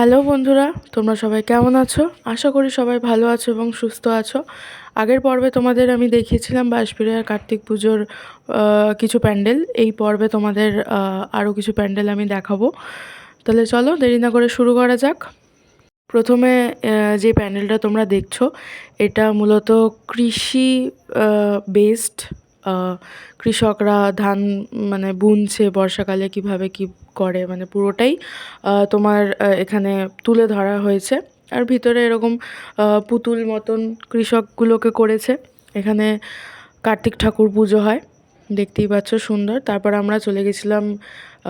Hello বন্ধুরা, তোমরা সবাই কেমন আছো? আশা করি সবাই ভালো আছো এবং সুস্থ আছো। আগের পর্বে তোমাদের আমি দেখিয়েছিলাম বাঁশবেড়িয়ার কার্তিক পুজোর কিছু প্যান্ডেল। এই পর্বে তোমাদের আরও কিছু প্যান্ডেল আমি দেখাবো। তাহলে চলো দেরি না করে শুরু করা যাক। প্রথমে যে প্যান্ডেলটা তোমরা দেখছ, এটা মূলত কৃষি বেসড কৃষকরা ধান মানে বুনছে বর্ষাকালে কীভাবে কি করে মানে পুরোটাই তোমার এখানে তুলে ধরা হয়েছে। আর ভিতরে এরকম পুতুল মতন কৃষকগুলোকে করেছে। এখানে কার্তিক ঠাকুর পুজো হয় দেখতেই পাচ্ছ সুন্দর। তারপর আমরা চলে গেছিলাম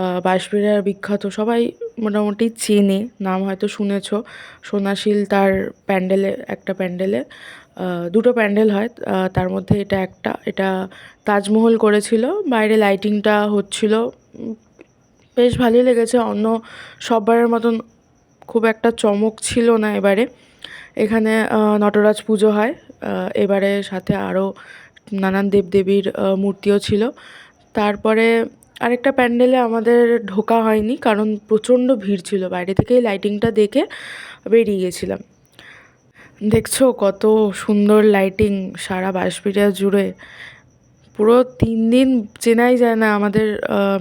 আহ, বাঁশবেড়িয়ার বিখ্যাত সবাই মোটামুটি চেনে নাম হয়তো শুনেছো। সোনাশীল তার প্যান্ডেলে একটা প্যান্ডেলে দুটো প্যান্ডেল হয় তার মধ্যে এটা একটা। এটা তাজমহল করেছিল বাইরে লাইটিংটা হচ্ছিল বেশ ভালোই লেগেছে। অন্য সববারের মতন খুব একটা চমক ছিল না এবারে। এখানে নটরাজ পুজো হয়। এবারে সাথে আরও নানান দেবদেবীর মূর্তিও ছিল। তারপরে আরেকটা প্যান্ডেলে আমাদের ঢোকা হয়নি কারণ প্রচণ্ড ভিড় ছিল। বাইরে থেকেই লাইটিংটা দেখে বেরিয়ে গেছিলাম। দেখছ কত সুন্দর লাইটিং সারা বাঁশবেড়িয়া জুড়ে। পুরো তিন দিন চেনাই যায় না আমাদের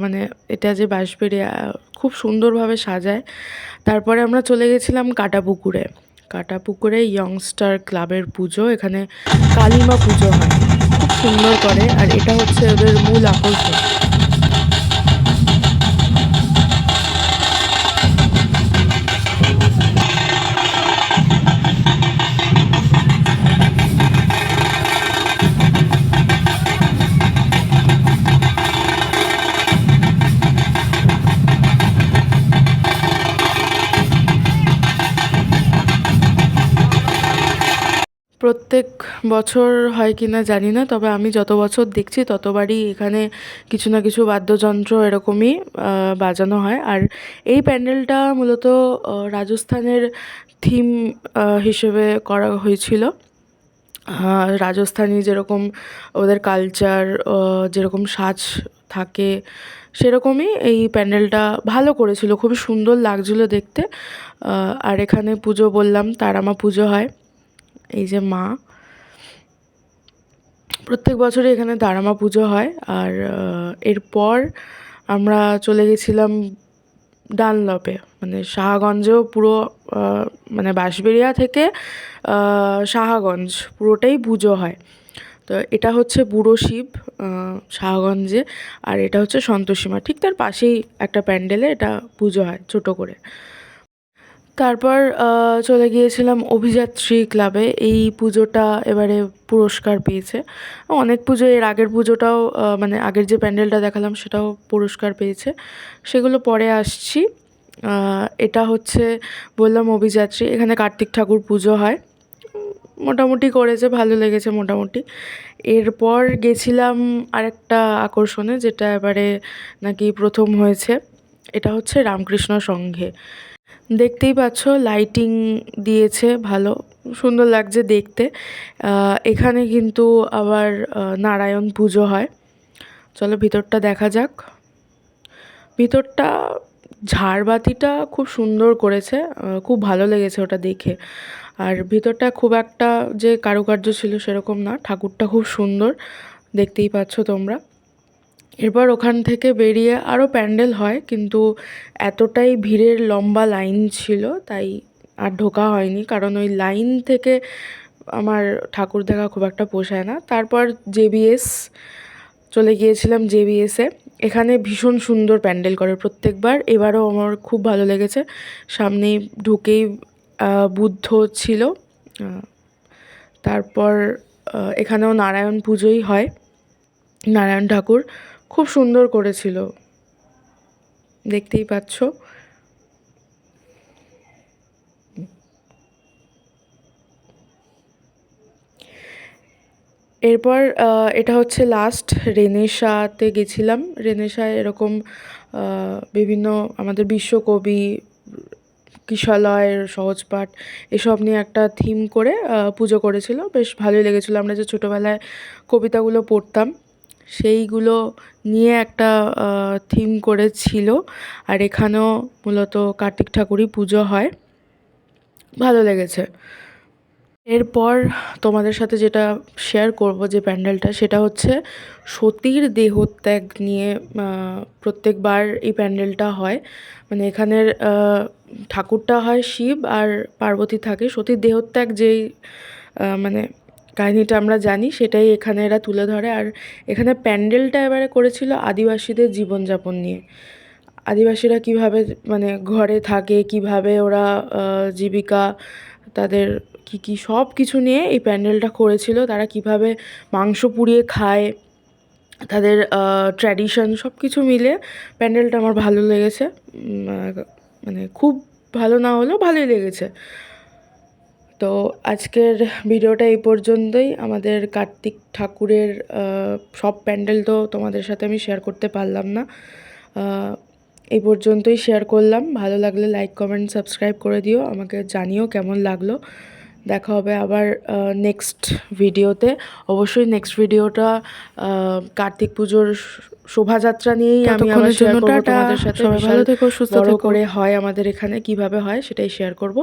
মানে এটা যে বাঁশবেড়িয়া খুব সুন্দরভাবে সাজায়। তারপরে আমরা চলে গেছিলাম কাটাপুকুরে। কাটাপুকুরে ইয়ংস্টার ক্লাবের পুজো, এখানে কালিমা পুজো হয়। খুব সুন্দর করে, আর এটা হচ্ছে ওদের মূল আকর্ষণ। প্রত্যেক বছর হয় কি না জানি না, তবে আমি যত বছর দেখছি ততবারই এখানে কিছু না কিছু বাদ্যযন্ত্র এরকমই বাজানো হয়। আর এই প্যান্ডেলটা মূলত রাজস্থানের থিম হিসেবে করা হয়েছিল। রাজস্থানী যেরকম ওদের কালচার যেরকম সাজ থাকে, সেরকমই এই প্যান্ডেলটা ভালো করেছিল। খুবই সুন্দর লাগছিল দেখতে। আর এখানে পুজো বললাম, তারামা পুজো হয়। এই যে মা। প্রত্যেক বছরই এখানে দারামা পুজো হয় আর এরপর আমরা চলে গেছিলাম ডানলপে। মানে সাহাগঞ্জেও পুরো মানে বাঁশবেড়িয়া থেকে আহ, সাহাগঞ্জ পুরোটাই পুজো হয়। তো এটা হচ্ছে বুড়ো শিব আহ, সাহাগঞ্জে আর এটা হচ্ছে সন্তোষীমা ঠিক তার পাশেই একটা প্যান্ডেলে এটা পুজো হয় ছোটো করে। তারপর চলে গিয়েছিলাম অভিযাত্রী ক্লাবে। এই পুজোটা এবারে পুরস্কার পেয়েছে। অনেক পুজো, এর আগের পুজোটাও মানে আগের যে প্যান্ডেলটা দেখালাম সেটাও পুরস্কার পেয়েছে। সেগুলো পরে আসছি। এটা হচ্ছে বললাম অভিযাত্রী। এখানে কার্তিক ঠাকুর পুজো হয়। মোটামুটি করেছে, ভালো লেগেছে মোটামুটি। এরপর গেছিলাম আরেকটা আকর্ষণে, যেটা এবারে নাকি প্রথম হয়েছে। এটা হচ্ছে রামকৃষ্ণ সংঘে। দেখতেই পাচ্ছ লাইটিং দিয়েছে ভালো, সুন্দর লাগছে দেখতে। এখানে কিন্তু আবার নারায়ণ পুজো হয়। চলো ভিতরটা দেখা যাক। ভিতরটা ঝাড়বাতিটা খুব সুন্দর করেছে খুব ভালো লেগেছে ওটা দেখে। আর ভিতরটা খুব একটা যে কারুকার্য ছিল সেরকম না, ঠাকুরটা খুব সুন্দর, দেখতেই পাচ্ছ তোমরা। এরপর ওখান থেকে বেরিয়ে আরও প্যান্ডেল হয়, কিন্তু এতটাই ভিড়ের লম্বা লাইন ছিল, তাই আর ঢোকা হয়নি। কারণ ওই লাইন থেকে আমার ঠাকুর দেখা খুব একটা পোষায় না। তারপর জেবিএস চলে গিয়েছিলাম জেবিএসে এখানে ভীষণ সুন্দর প্যান্ডেল করে প্রত্যেকবার। এবারও আমার খুব ভালো লেগেছে। সামনেই ঢুকেই বুদ্ধ ছিল। তারপর এখানেও নারায়ণ পুজোই হয়, নারায়ণ ঠাকুর। খুব সুন্দর করেছিল। দেখতেই পাচ্ছ। এরপর এটা হচ্ছে লাস্ট রেনেসাতে গেছিলাম। রেনেসায় এরকম বিভিন্ন আমাদের বিশ্বকবি, কিশালয়ের সহজপাঠ এসব নিয়ে একটা থিম করে পুজো করেছিল। বেশ ভালোই লেগেছিলো। আমরা যে ছোটোবেলায় কবিতাগুলো পড়তাম। সেইগুলো নিয়ে একটা থিম করেছিল। আর এখানেও মূলত কার্তিক ঠাকুরই পুজো হয়। ভালো লেগেছে। এরপর তোমাদের সাথে যেটা শেয়ার করব যে প্যান্ডেলটা, সেটা হচ্ছে সতীর দেহত্যাগ নিয়ে প্রত্যেকবার এই প্যান্ডেলটা হয়। মানে এখানের ঠাকুরটা হয় শিব আর পার্বতী থাকে। সতীর দেহত্যাগ যেই মানে কাহিনিটা আমরা জানি, সেটাই এখানে এরা তুলে ধরে। আর এখানে প্যান্ডেলটা এবারে করেছিল আদিবাসীদের জীবনযাপন নিয়ে। আদিবাসীরা কীভাবে মানে ঘরে থাকে, কীভাবে ওরা জীবিকা, তাদের কী কী সব কিছু নিয়ে এই প্যান্ডেলটা করেছিল। তারা কীভাবে মাংস পুড়িয়ে খায়, তাদের ট্র্যাডিশন সব কিছু মিলে প্যান্ডেলটা আমার ভালো লেগেছে। মানে খুব ভালো না হলেও ভালোই লেগেছে। তো আজকের ভিডিওটা এই পর্যন্তই। আমাদের কার্তিক ঠাকুরের সব প্যান্ডেল তো তোমাদের সাথে আমি শেয়ার করতে পারলাম না। এই পর্যন্তই শেয়ার করলাম। ভালো লাগলে লাইক কমেন্ট সাবস্ক্রাইব করে দিও। আমাকে জানিও কেমন লাগল। দেখা হবে আবার নেক্সট ভিডিওতে। অবশ্যই নেক্সট ভিডিওটা কার্তিক পুজোর শোভাযাত্রা নিয়েই আমি আবার শেয়ার করব। তোমাদের সাথে ভালো থেকো সুস্থ করে হয় আমাদের এখানে কীভাবে হয় সেটাই শেয়ার করব।